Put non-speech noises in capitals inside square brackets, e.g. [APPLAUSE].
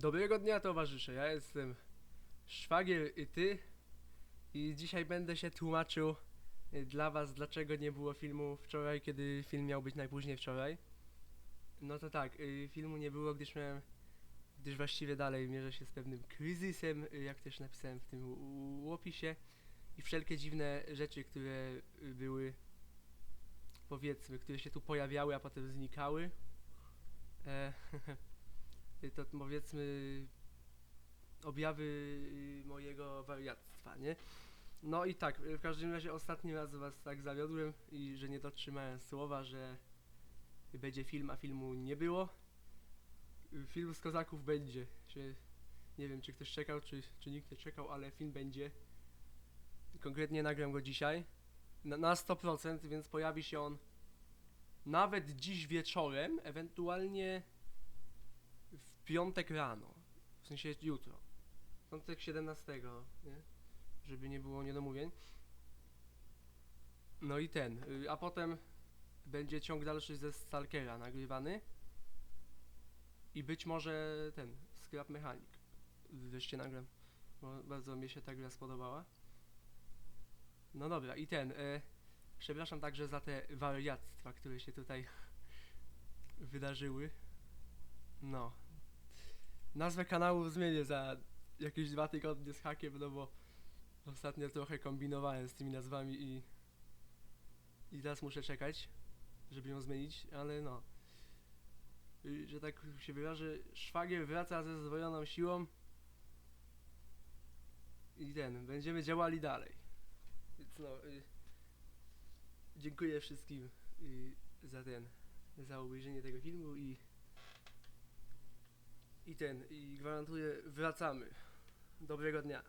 Dobrego dnia towarzysze, ja jestem szwagier i ty i dzisiaj będę się tłumaczył y, dla was dlaczego nie było filmu wczoraj, kiedy film miał być najpóźniej wczoraj. No to tak, y, filmu nie było, gdyż miałem, gdyż właściwie dalej mierzę się z pewnym kryzysem, y, jak też napisałem w tym opisie i wszelkie dziwne rzeczy, które były powiedzmy, które się tu pojawiały, a potem znikały. E, [LAUGHS] to powiedzmy objawy y, mojego wariactwa, nie? No i tak, y, w każdym razie ostatni raz was tak zawiodłem i że nie dotrzymałem słowa, że będzie film, a filmu nie było. Y, Film z kozaków będzie. Nie wiem, czy ktoś czekał, czy, czy nikt nie czekał, ale film będzie. Konkretnie nagram go dzisiaj. Na, na 100%, więc pojawi się on nawet dziś wieczorem, ewentualnie piątek rano. W sensie jutro. Piątek 17, nie? Żeby nie było niedomówień. No i ten. y, A potem będzie ciąg dalszy ze Stalkera nagrywany. I być może ten, Scrap Mechanic. Wreszcie nagram. Bo bardzo mi się ta gra spodobała. No dobra, i ten. E, przepraszam także za te wariactwa, które się tutaj [LAUGHS] wydarzyły. No. Nazwę kanału zmienię za jakieś dwa tygodnie z hakiem, no bo ostatnio trochę kombinowałem z tymi nazwami i i teraz muszę czekać, żeby ją zmienić, ale no. Y, Że tak się wyrażę, szwagier wraca ze zdwojoną siłą i ten, będziemy działali dalej. Więc no, y, dziękuję wszystkim y, za ten, za obejrzenie tego filmu i i ten, i gwarantuję, wracamy. Dobrego dnia.